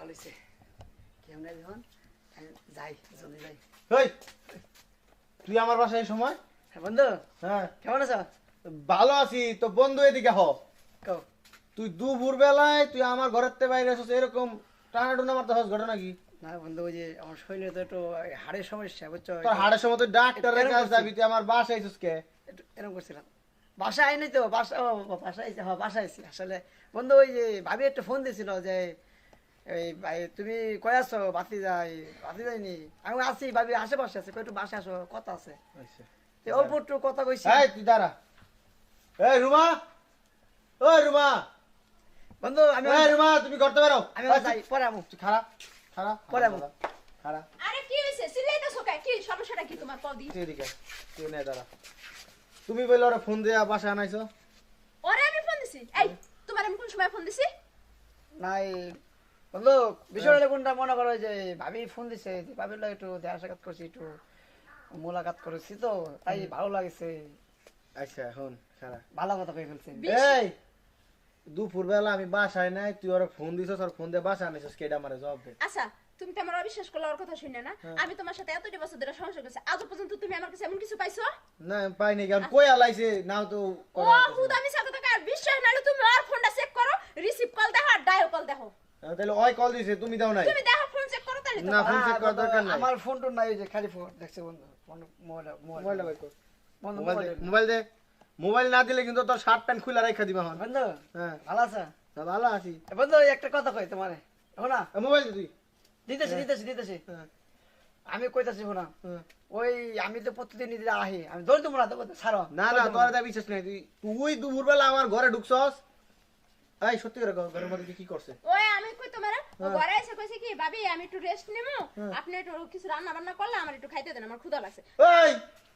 কেমন যাই যাই। ওই তুই আমার বাসায় সময়? হ্যাঁ বন্ধু। হ্যাঁ। কেমন আছো? ভালো আছি তো বন্ধু এদিকে হ। কও। তুই দুপুর বেলায় তুই আমার ঘরের থেকে বাইরে এরকম টানা টুনা মারতে হস ঘটনা কি? না বন্ধু ওই যে আমার শরীরে তো একটু হাড়ের সমস্যা বুঝছ? তোর হাড়ের সময় তুই ডাক্তারের কাছে যাবি তুই আমার বাসায় আইছিস কে? এরকম করছিলাম। বাসা আইনি তো বাসা ও বাসা আইসি হ্যাঁ বাসা আইসি আসলে বন্ধু ওই যে ভাবি একটা ফোন দিয়েছিল যে এই ভাই তুমি কয় আছো? বাতি যাই বাতি যাইনি আমি আছি ভাবি আশেপাশে আছে। কয় একটু বাসা আসো কথা আছে। তো অল্প একটু কথা কইছি। এই তুই দাঁড়া। এই রুমা। ওই রুমা। বন্ধু আমি এই রুমা তুমি করতে পারো আমি যাই পরে আমু তুই খারাপ খারাপ পরে আমু। খারাপ আরে কি হয়েছে সিলাইতেছো কে? কি সমস্যাটা কি তোমার? কদি তুই এদিকে তুই নে দাঁড়া। তুমি বললে ওরা ফোন দিয়ে বাসা আনাইছো। ওরে আমি ফোন দিছি? এই তোমার আমি কোন সময় ফোন দিছি? নাই বন্ধু বিষয়টা কোনটা মনে করো যে ভাবি ফোন দিছে ভাবির লাগে একটু দেখা সাক্ষাৎ করছি একটু মোলাকাত করেছি তো তাই ভালো লাগছে। আচ্ছা এখন খারাপ ভালো কথা কই ফেলছে। এই দুপুর বেলা আমি বাসায় নাই তুই ওরা ফোন দিছস আর ফোন দিয়ে বাসা আনিছস কেডা মারে জবাব দে। আচ্ছা তুমি তো আমার অবিশ্বাস করলে ওর কথা শুনে না। আমি তোমার সাথে এতটি বছর ধরে সংসার করছি আজ পর্যন্ত তুমি আমার কাছে এমন কিছু পাইছো? না পাই নাই কারণ কই আলাইছে নাও তো ও হুদ আমি সাথে থাকা আর বিশ্বাস না হলে তুমি আর ফোনটা চেক করো রিসিভ কল দেখো আর ডায়াল কল দেখো আহ, তাহলে ওই কল দিছে তুমি দাও নাই। তুমি দেখো ফোন চেক করো তাহলে তো। না, ফোন check করার দরকার নাই। আমার ফোন টোন নাই যে খালি ফোন দেখছে বন্ধু ফোন মোবাইল মোবাইলটা বাই কর। বন্ধু মোবাইল দে মোবাইল মোবাইল দে। মোবাইল না দিলে কিন্তু তোর শার্ট প্যান্ট খুলে রাখা দিবা হন বন্ধু হ্যাঁ। ভালো আছে? না, ভালো আছি। এ বন্ধু একটা কথা কই তোমারে। শোনা আহ, মোবাইল দে তুই। দিতেছি দিতেছি দিতেছি। হ্যাঁ, আমি কইতাছি শোনা হ্যাঁ। ওই আমি তো প্রতিদিন আহি আমি ধরে তোমরা দেবো ছাড়ো। না না তোর দা বিশ্বাস নাই তুই তুই দুপুর বেলা আমার ঘরে ঢুকছস এই সত্যি করে ঘরের মধ্যে কি করছে? ওই আমি কই তোমার? হ্যাঁ। ঘরে এসে কইছে কি ভাবি আমি একটু রেস্ট নেব আপনি একটু কিছু রান্না বান্না করলে আমার একটু খাইতে দেন আমার ক্ষুধা লাগছে। এই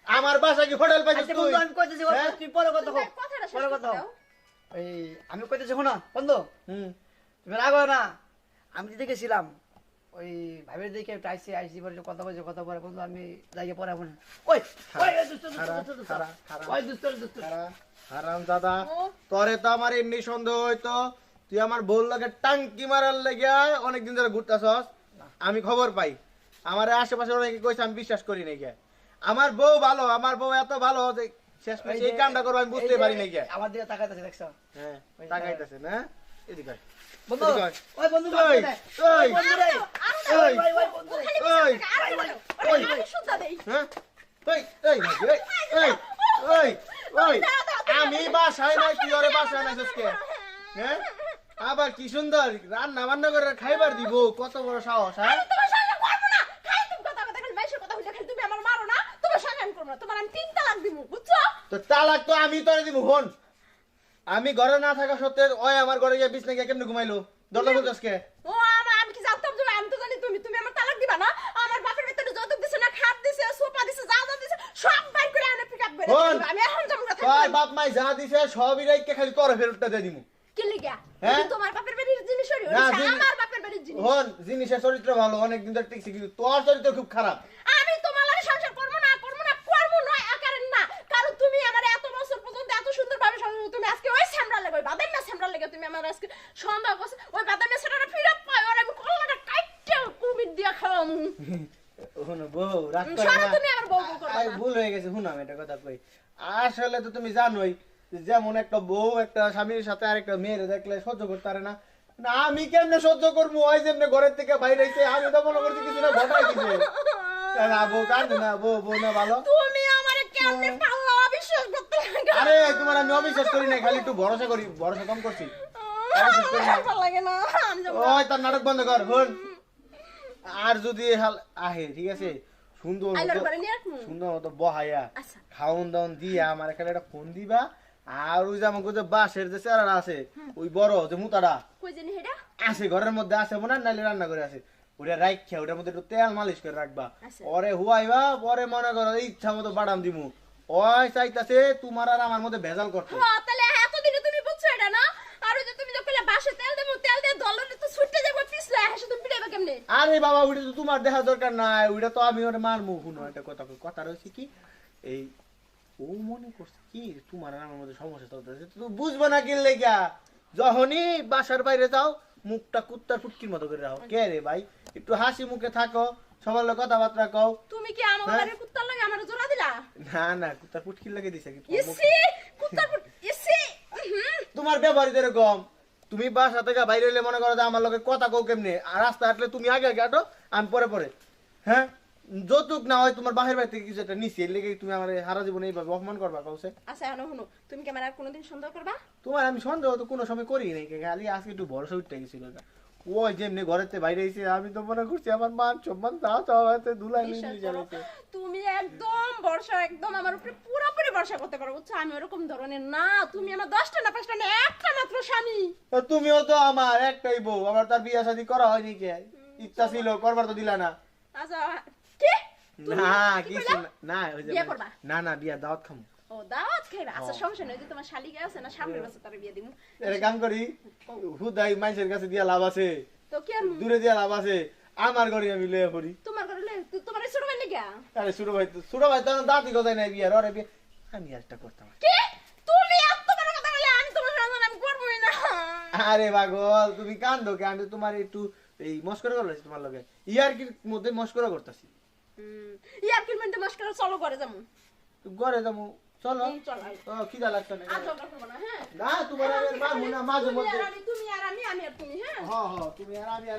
আমার বাসা কি হোটেল পাইছিস আচ্ছা তুই? বন্ধু আমি কইতেছি হ্যাঁ? তুই পরে কথা কও। পরে কথা দাও। এই আমি কইতেছি শোনা বন্ধু হুম। তুমি রাগো না। আমি যে দেখেছিলাম ওই ভাবের দিকে আইসি আইসি পরে কথা বলছে কথা বলে বন্ধু আমি যাইয়ে পরে মনে ওই ওই দুষ্ট দুষ্ট হারাম দাদা। তোরে তো আমার এমনি সন্দেহ হইতো। তুই আমার বউর লাগে টাঙ্কি মারার লেগে অনেকদিন ধরে ঘুরতেছস। আমি খবর পাই। আমার আশেপাশে অনেকে কইছে আমি বিশ্বাস করি নাই। আমার বউ ভালো আমার বউ এত ভালো যে শেষ এই কামটা করব আমি বুঝতে পারি নাই। আমার দিকে তাকাইতেছে দেখছ? হ্যাঁ তাকাইতেছে না? এদিকে। বন্ধু। ওই বন্ধু ওই, ওই, ওই ওই, বন্ধু ওই, ওই, আমি হ্যাঁ? ওই, ওই, ওই, বাসায় নাই তুই ওরে বাসায় কে হ্যাঁ? আবার কি সুন্দর রান্না বান্না করে খাইবার দিব কত বড় সাহস হ্যাঁ? তোমার আমি তিন তালাক দিমু বুঝছ? তো তালাক তো আমি তোরে দিব হন আমি ঘরে না থাকা সত্ত্বেও ওই আমার ঘরে গিয়ে বিছনা গিয়ে কেমনে ঘুমাইলো? দরজা বলছস কে ও আমার আমি কি জানতাম যে আমি তো জানি তুমি তুমি আমার তালাক দিবা না? আমার বাপের ভিতরে যৌতুক দিছে না খাট দিছে সোফা দিছে যা যা দিছে সব বাই করে আনে পিক আপ করে। আমি এখন যাব না তোর বাপ মাই যা দিছে সবই রাইকে খালি তোরে ফেরতটা দিয়ে দিমু। কি লিগা? হ্যাঁ? তোমার বাপের বাড়ির জিনিস জিনিস- আমার বাপের বাড়ির জিনিস। হন জিনিসের চরিত্র ভালো অনেকদিন ধরে টিকছে কিন্তু তোর চরিত্র খুব খারাপ আমি তোমার লাগে সংসার করব না করব না করব নয় আকারের না কারণ তুমি আমার এত বছর পর্যন্ত এত সুন্দর ভাবে সংসার তুমি আজকে ওই স্যামরা লাগে তুমি আমার আজকে সন্দেহ করছ ওই সেটা ফিরে পাই আর আমি কল্লাটা কাইটে কুমির দিয়া খাওয়ামু। হুন বউ রাগ করে সরো না। তুমি আমার বউ বউ করবা ভুল হয়ে গেছে হুন আমি একটা কথা কই। আসলে তো তুমি জানোই যেমন একটা বউ একটা স্বামীর সাথে আরেকটা মেয়ের দেখলে সহ্য করতে পারে না। না আমি কেমনে সহ্য করব? ওই যেমনে ঘরের থেকে বাইরে হইছে আমি তো মনে করছি কিছু না ঘটাই দিছে না বউ কান্দে না বউ বউ না ভালো। তুমি আমারে কেমনে আরে তোমার আমি অবিশ্বাস করি না খালি একটু ভরসা করি ভরসা কম করছি। ওই তার নাটক বন্ধ কর হুন আর যদি আহে ঠিক আছে? সুন্দর। সুন্দর মতো বহাইয়া আচ্ছা। খাওন দাওন দিয়া আমার এখানে একটা ফোন দিবা। আর ওই যে আমাকে যে বাঁশের যে চেরারা আছে ওই বড় যে মুতাটা আছে ঘরের মধ্যে আছে মনে নাইলে রান্না করে আছে। ওটা রাখা ওটার মধ্যে একটু তেল মালিশ করে রাখবা। আচ্ছা। ওরে হুয়াইবা পরে মনে করো ইচ্ছা মতো বাদাম দিমু। ওই চাইতাছে তোমার আর আমার মধ্যে ভেজাল করতে হ্যাঁ তাহলে এতদিনে তুমি বুঝছ এটা না? আর ওই যে তুমি যখন বাসে তেল দেবো তেল দিয়ে তো ছুটতে যাব পিছলে হেসে তুমি পিটাইবা কেমনে? আরে বাবা ওইটা তো তোমার দেখা দরকার নাই ওইটা তো আমি ওটা মারমু। শুনো একটা কথা কথা রয়েছে কি এই ও মনে করছে কি তোমার আর আমার মধ্যে সমস্যা চলতেছে তো বুঝব না কি লেগা। যখনই বাসার বাইরে যাও মুখটা কুত্তার ফুটকির মতো করে রাখো। কে রে ভাই একটু হাসি মুখে থাকো সবার লোক কথাবার্তা কও। তুমি কি আমার হ্যাঁ? বাড়ির কুত্তার লাগে আমার জোড়া দিলা? না না কুত্তার ফুটকির লাগে দিছে কি ইসি কুত্তার পুত- ইসি তোমার ব্যবহার এরকম। তুমি বাসা থেকে বাইরে এলে মনে করো যে আমার লোকে কথা কও কেমনে? আর রাস্তা হাঁটলে তুমি আগে আগে হাঁটো আমি পরে পরে। হ্যাঁ? যৌতুক না হয় তোমার বাহির বাড়ি থেকে কিছু একটা নিচে এর লেগে তুমি আমার সারা জীবনে এইভাবে অপমান করবা কাউসে আচ্ছা এখন শুনো তুমি কি আমার আর কোনোদিন সন্দেহ করবা? তোমার আমি সন্দেহ তো কোনো সময় করি নাই খালি আজকে একটু ভরসা উঠতে গেছিল। ওই যেমনি ঘরেতে বাইরে এসে আমি তো মনে করছি আমার মান সম্মান তা তো হাতে ধুলাই নিয়ে যাবে তুমি একদম বর্ষা একদম আমার উপরে পুরোপুরি বর্ষা করতে পারো বুঝছ? আমি ওরকম ধরনের না তুমি আমার দশটা না পাঁচটা না একটা মাত্র স্বামী। তুমিও তো আমার একটাই বউ আমার তার বিয়ে শাদী করা হয়নি কে? ইচ্ছা ছিল করবার তো দিলা না। আচ্ছা কি? না কিছু না না? না না বিয়া দাওয়াত খামু। ও দাওয়াত খাইবা? আচ্ছা সমস্যা নেই তোমার শালিকা আছে না সামনের বছর তার বিয়ে দিমু। এর কাম করি হুদাই মানুষের কাছে দিয়া লাভ আছে। তো কি আর দূরে দিয়া লাভ আছে। আমার ঘরে আমি লয়ে পড়ি। তোমার ঘরে তোমার ছোট ভাই নাকি আরে ছোট ভাই ছোট ভাই তো দাঁতি গজাই নাই বিয়ার ওরে বিয়ে আমি একটা করতাম। কি? তুমি এত বড় কথা বলে আমি তোমার সঙ্গে আমি করবোই না। আরে পাগল তুমি কান্দো কে? আমি তোমার একটু এই মস্করা করলাম তোমার লগে। ইয়ার কি মধ্যে মস্করা করতেছি। ইয়ার কি মেনতে মস্করা চলো করে যাব ঘরে যাব চলো। খিদা লাগছে না হ্যাঁ? না তোমার আমি মাঝে মধ্যে তুমি আর আমি আমি আর তুমি হ্যাঁ? হ্যাঁ হ্যাঁ তুমি আর আমি আর